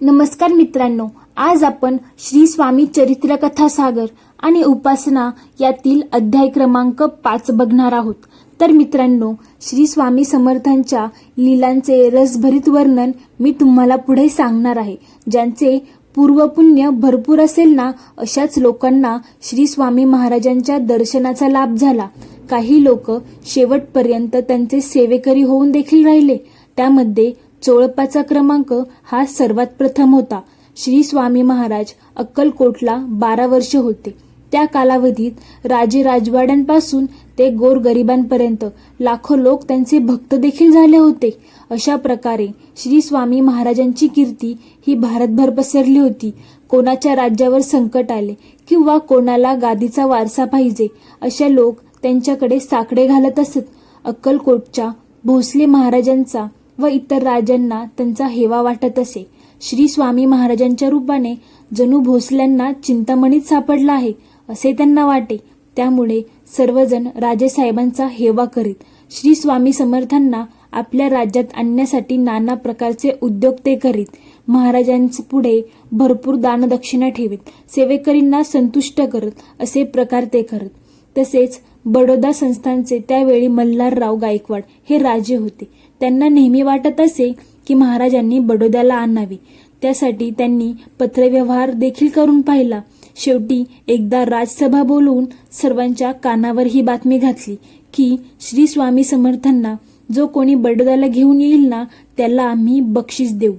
नमस्कार मित्रांनो आज आपण श्री स्वामी चरित्र कथासागर आणि उपासना यातील अध्याय क्रमांक पाच बघणार आहोत. तर मित्रांनो श्री स्वामी समर्थांच्या लीलांचे रसभरीत वर्णन मी तुम्हाला पुढे सांगणार आहे. ज्यांचे पूर्वपुण्य भरपूर असेल ना अशाच लोकांना श्री स्वामी महाराजांच्या दर्शनाचा लाभ झाला. काही लोक शेवटपर्यंत त्यांचे सेवेकरी होऊन देखील राहिले. त्यामध्ये चोळपाचा क्रमांक हा सर्वात प्रथम होता. श्री स्वामी महाराज अक्कलकोटला बारा वर्ष होते. त्या कालावधीत राजे राजवाड्यांपासून ते गोरगरिबांपर्यंत लाखो लोक त्यांचे भक्त देखील झाले होते. अशा प्रकारे श्री स्वामी महाराजांची कीर्ती ही भारतभर पसरली होती. कोणाच्या राज्यावर संकट आले किंवा कोणाला गादीचा वारसा पाहिजे अशा लोक त्यांच्याकडे साकडे घालत असत. अक्कलकोटच्या भोसले महाराजांचा व इतर राजांना त्यांचा हेवा वाटत असे. श्री स्वामी महाराजांच्या रूपाने जणू भोसल्यांना चिंतामणीत सापडला आहे असे त्यांना वाटे. त्यामुळे सर्वजण राजेसाहेबांचा हेवा करीत श्री स्वामी समर्थांना आपल्या राज्यात आणण्यासाठी नाना प्रकारचे उद्योग ते करीत महाराजांचे पुढे भरपूर दानदक्षिणा ठेवीत सेवेकरींना संतुष्ट करत असे प्रकार ते करत. तसेच बडोदा संस्थानचे त्यावेळी मल्हारराव गायकवाड हे राजे होते. त्यांना नेहमी वाटत असे की महाराजांनी बडोद्याला आणावे. त्यासाठी त्यांनी पत्रव्यवहार देखील करून पाहिला. शेवटी एकदा राजसभा बोलवून सर्वांच्या कानावर ही बातमी घातली की श्री स्वामी समर्थांना जो कोणी बडोद्याला घेऊन येईल ना त्याला आम्ही बक्षीस देऊ.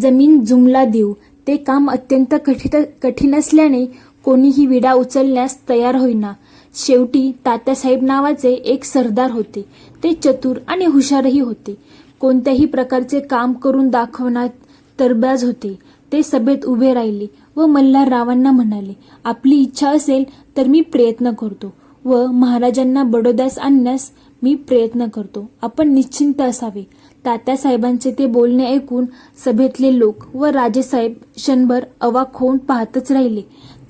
जमीन जुमला देऊ. ते काम अत्यंत कठीण कठीण असल्याने कोणीही विडा उचलण्यास तयार होईना. शेवटी तात्यासाहेब नावाचे एक सरदार होते. ते चतुर आणि हुशारही होते. कोणत्याही प्रकारचे काम करून दाखवण्यात तरबाज होते. ते सभेत उभे राहिले व मल्हाररावांना म्हणाले आपली इच्छा असेल तर मी प्रयत्न करतो व महाराजांना बडोद्यास आणण्यास मी प्रयत्न करतो. आपण निश्चिंत असावे. तात्यासाहेबांचे ते बोलणे ऐकून सभेतले लोक व राजेसाहेब क्षणभर अवाक होऊन पाहतच राहिले.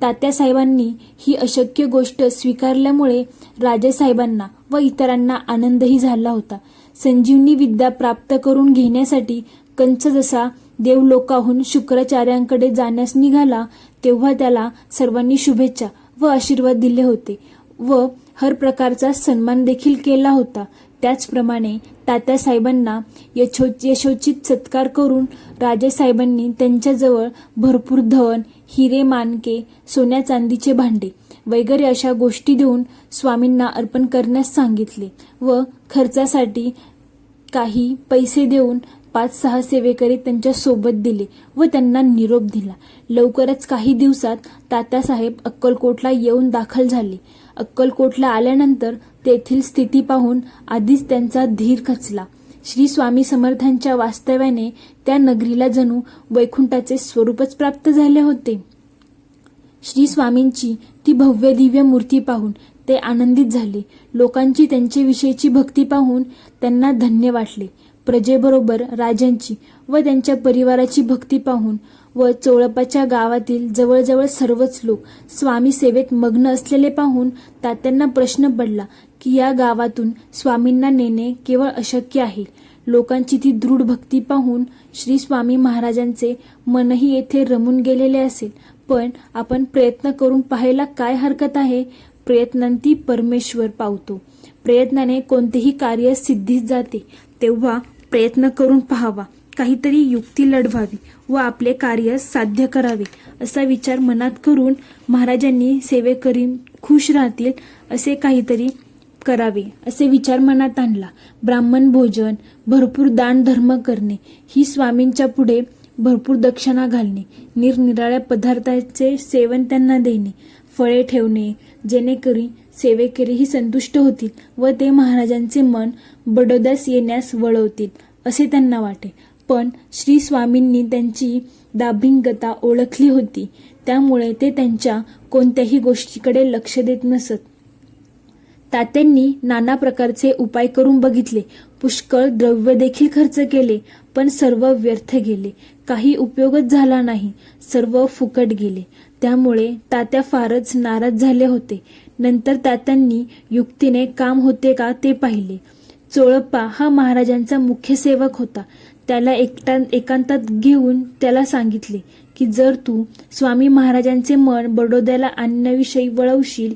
तात्यासाहेबांनी ही अशक्य गोष्ट स्वीकारल्यामुळे राजेसाहेबांना व इतरांना आनंदही झाला होता. संजीवनी विद्या प्राप्त करून घेण्यासाठी कंच जसा देवलोकाहून शुक्राचार्यांकडे जाण्यास निघाला तेव्हा त्याला सर्वांनी शुभेच्छा व आशीर्वाद दिले होते व हर प्रकारचा सन्मान देखील केला होता. त्याचप्रमाणे तात्यासाहेबांना यशो यशोचित सत्कार करून राजेसाहेबांनी त्यांच्याजवळ भरपूर धन हिरे मानके सोन्या चांदीचे भांडे वगैरे अशा गोष्टी देऊन स्वामींना अर्पण करण्यास सांगितले व खर्चासाठी काही पैसे देऊन पाच सहा सेवेकरी त्यांच्यासोबत दिले व त्यांना निरोप दिला. लवकरच काही दिवसात तात्यासाहेब अक्कलकोटला येऊन दाखल झाले. अक्कलकोटला आल्यानंतर तेथील स्थिती पाहून आधीच त्यांचा धीर खचला. श्री स्वामी समर्थांच्या वास्तव्याने त्या नगरीला जणू वैकुंठाचे स्वरूपच प्राप्त झाले होते. श्री स्वामींची ती भव्य दिव्य मूर्ती पाहून ते आनंदित झाले. लोकांची त्यांच्याविषयीची भक्ती पाहून त्यांना धन्य वाटले. प्रजेबरोबर राजांची व त्यांच्या परिवाराची भक्ती पाहून व चोळपाच्या गावातील जवळजवळ सर्वच लोक स्वामी सेवेत मग्न असलेले पाहून तात्यांना प्रश्न पडला की या गावातून स्वामींना नेणे केवळ अशक्य आहे. लोकांची ती दृढ भक्ती पाहून श्री स्वामी महाराजांचे मनही येथे रमून गेलेले असेल. पण आपण प्रयत्न करून पाहायला काय हरकत आहे? प्रयत्नांती परमेश्वर पावतो. प्रयत्नाने कोणतेही कार्य सिद्धीस जाते. तेव्हा प्रयत्न करून पाहावा. काहीतरी युक्ती लढवावी व आपले कार्य साध्य करावे असा विचार मनात करून महाराजांनी सेवेकरी खुश राहतील असे काहीतरी करावे असे विचार मनात आणला. ब्राह्मण भोजन भरपूर दान धर्म करणे ही स्वामींच्या पुढे भरपूर दक्षिणा घालणे निरनिराळ्या पदार्थाचे सेवन त्यांना देणे फळे ठेवणे जेणेकरून सेवेकरीही संतुष्ट होतील व ते महाराजांचे मन बडोद्यास येण्यास वळवतील असे त्यांना वाटे. पण श्री स्वामींनी त्यांची दाभिंगता ओळखली होती त्यामुळे ते त्यांच्या कोणत्याही गोष्टीकडे लक्ष देत नसत. तात्यांनी नाना प्रकारचे उपाय करून बघितले. पुष्कळ द्रव्य देखील खर्च केले पण सर्व व्यर्थ गेले. काही उपयोगच झाला नाही. सर्व फुकट गेले. त्यामुळे तात्या फारच नाराज झाले होते. नंतर तात्यांनी युक्तीने काम होते का ते पाहिले. चोळप्पा हा महाराजांचा मुख्य सेवक होता. त्याला एकटा एकांतात घेऊन त्याला सांगितले की जर तू स्वामी महाराजांचे मन बडोद्याला आणण्याविषयी वळवशील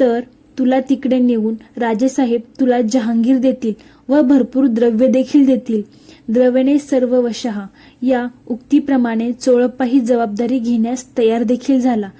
तर तुला तिकडे नेऊन राजेसाहेब तुला जहांगीर देतील व भरपूर द्रव्य देखील देतील. द्रव्यने सर्व वशहा. या उक्तीप्रमाणे चोळप्पा ही जबाबदारी घेण्यास तयार देखील झाला.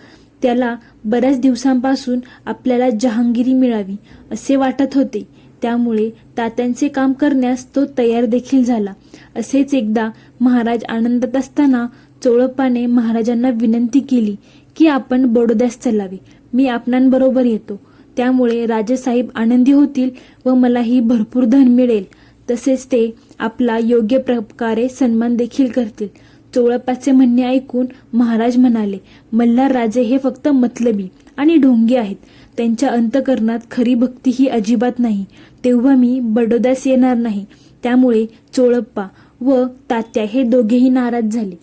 त्याला बऱ्याच दिवसांपासून आपल्याला जहांगिरी मिळावी असे वाटत होते. त्यामुळे तात्यांचे काम करण्यास तो तयार देखील झाला. असेच एकदा महाराज आनंदात असताना चोळप्पाने महाराजांना विनंती केली की आपण बडोद्यास चलावे. मी आपणांबरोबर येतो. त्यामुळे राजेसाहेब आनंदी होतील व मलाही भरपूर धन मिळेल. तसेच ते आपला योग्य प्रकारे सन्मान देखील करतील. चोळप्पाचे म्हणणे ऐकून महाराज म्हणाले मल्हार राजे हे फक्त मतलबी आणि ढोंगी आहेत. त्यांच्या अंतकरणात खरी भक्ती ही अजिबात नाही. तेव्हा मी बडोदास येणार नाही. त्यामुळे चोळप्पा व तात्या हे दोघेही नाराज झाले.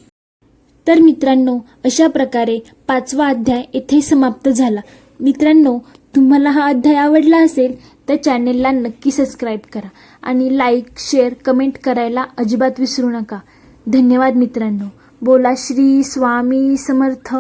तर मित्रांनो अशा प्रकारे पाचवा अध्याय येथे समाप्त झाला. मित्रांनो तुम्हाला हा अध्याय आवडला असेल तर चॅनेलला नक्की सबस्क्राईब करा आणि लाईक शेअर कमेंट करायला अजिबात विसरू नका. धन्यवाद मित्रांनो. बोला श्री स्वामी समर्थ.